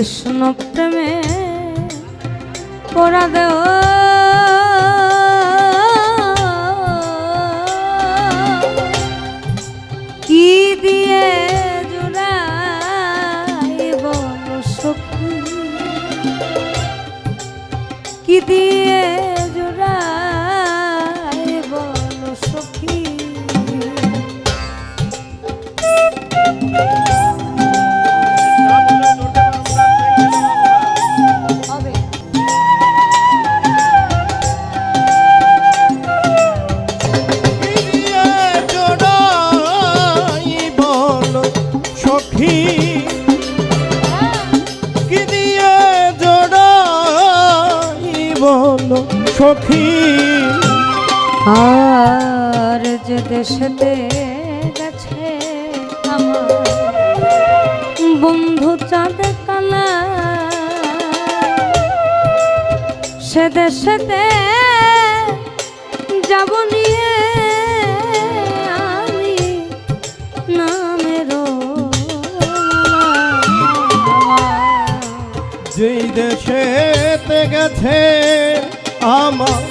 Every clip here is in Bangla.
কৃষ্ণ প্রেমে পড়া দেও। কি দিয়ে কি দিয়ে সখী। আর যে দেশেতে গেছে আমার বন্ধু চাঁদ কালা সে দেশেতে যাব নিয়ে আমি নামেরও যেই দেশেতে গেছে আমার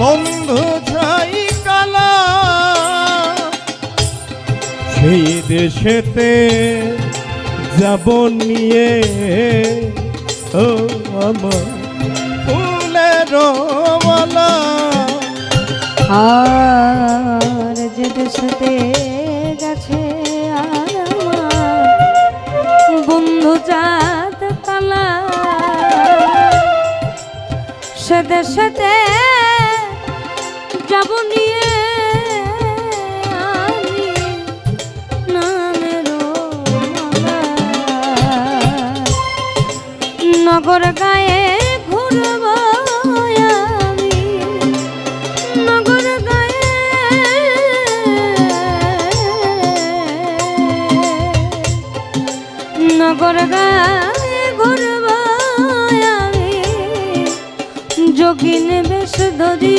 বন্ধু ছাই কালা। সেই দেশেতে যাব নিয়ে ও আমার ফুলের আর যে দেশেতে সে দেশেতে যাব নিয়ে। নগর গায়ে ঘুরব ধরি।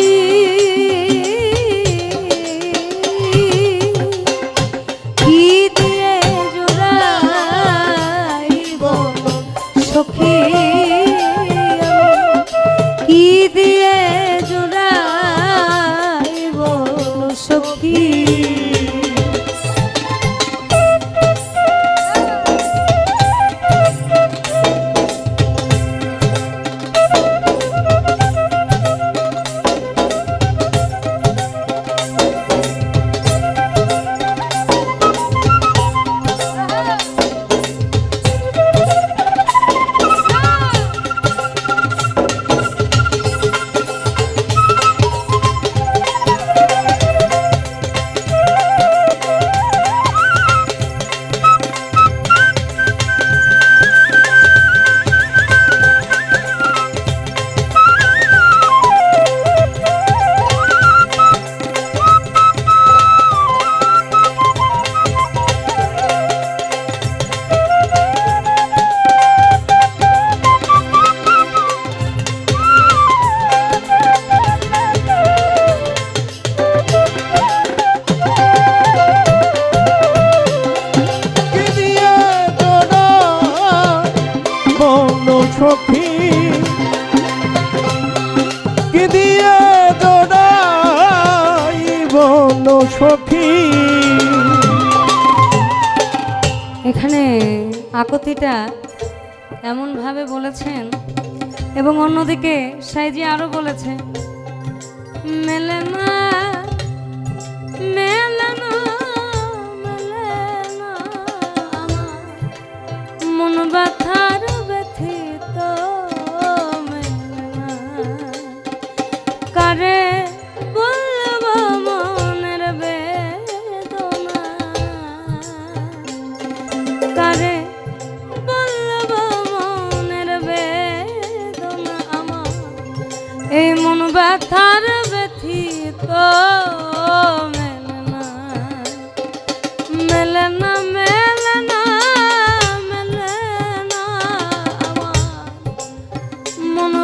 সখী। কি দিয়ে বল সখী? এখানে আকতিটা এমনভাবে বলেছেন এবং অন্যদিকে সাইজি আরও বলেছে, মেলে না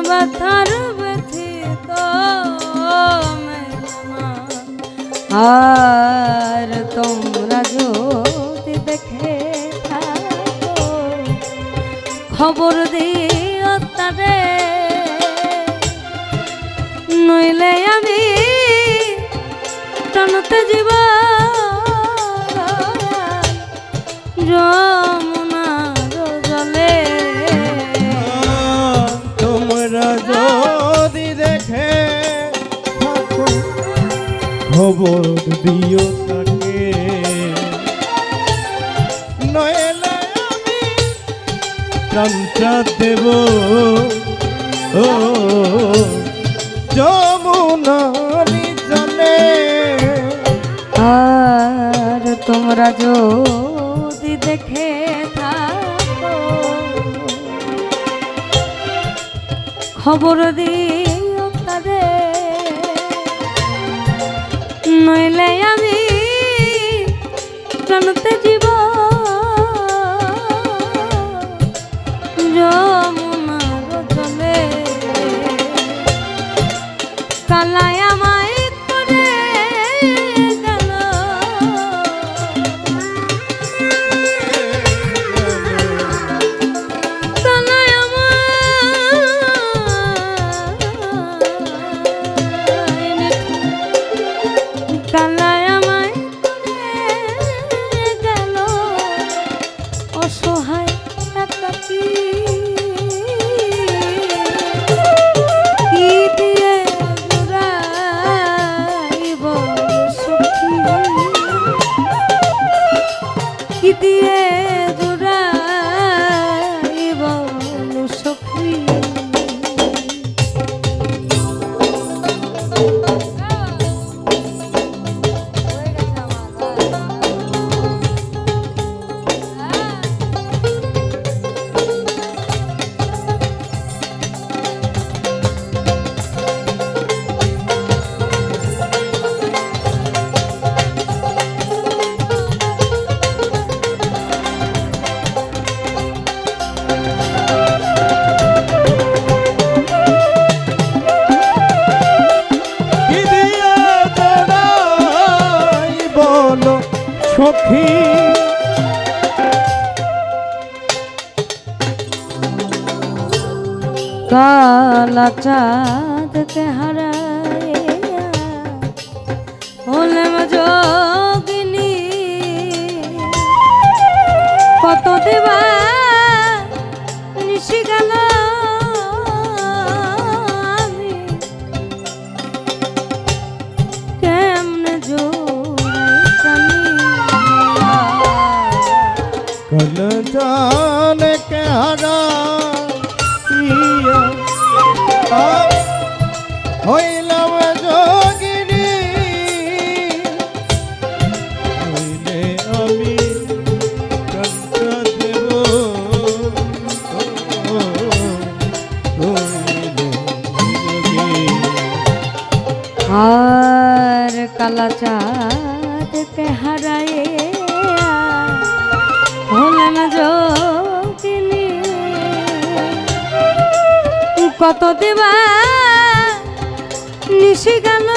ব্যথার ব্যথিত আর তোমরা যদি দেখে খবর দিও তারে নইলে আমি টানতে জীবন জমা খবর দিও তাকে। চমচা দেব। ও, যমুনারি জলে। আর তোমরা যদি দেখে থাকো, খবর দিই নইলে কালা চাঁদকে হারায় ওলম জোর কত দেবা নিশি গেল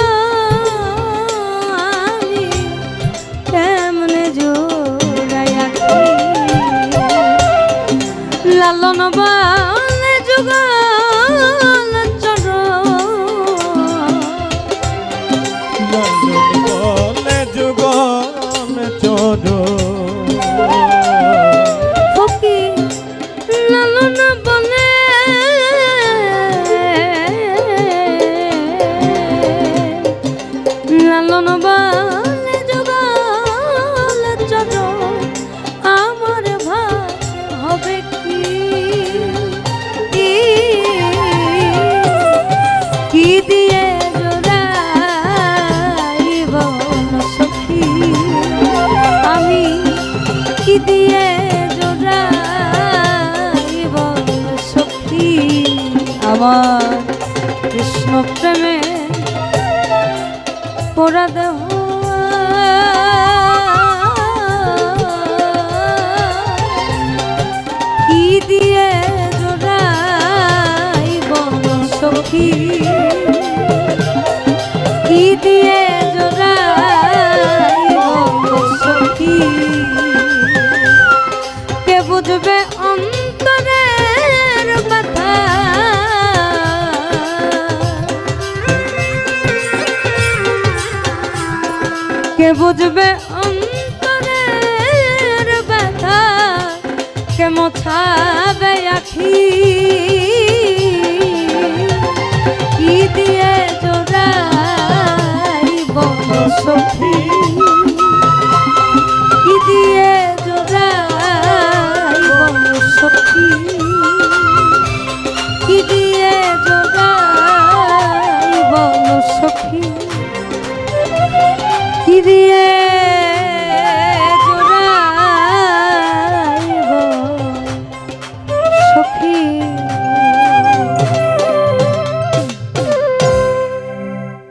আমার কৃষ্ণ প্রেমে পোড়া দেহ বুঝবে অন্তরের ব্যথা? কে মোছাবে আখি? কি দিয়ে জোড়াইব সখী? কি দিয়ে জোড়াইব সখী?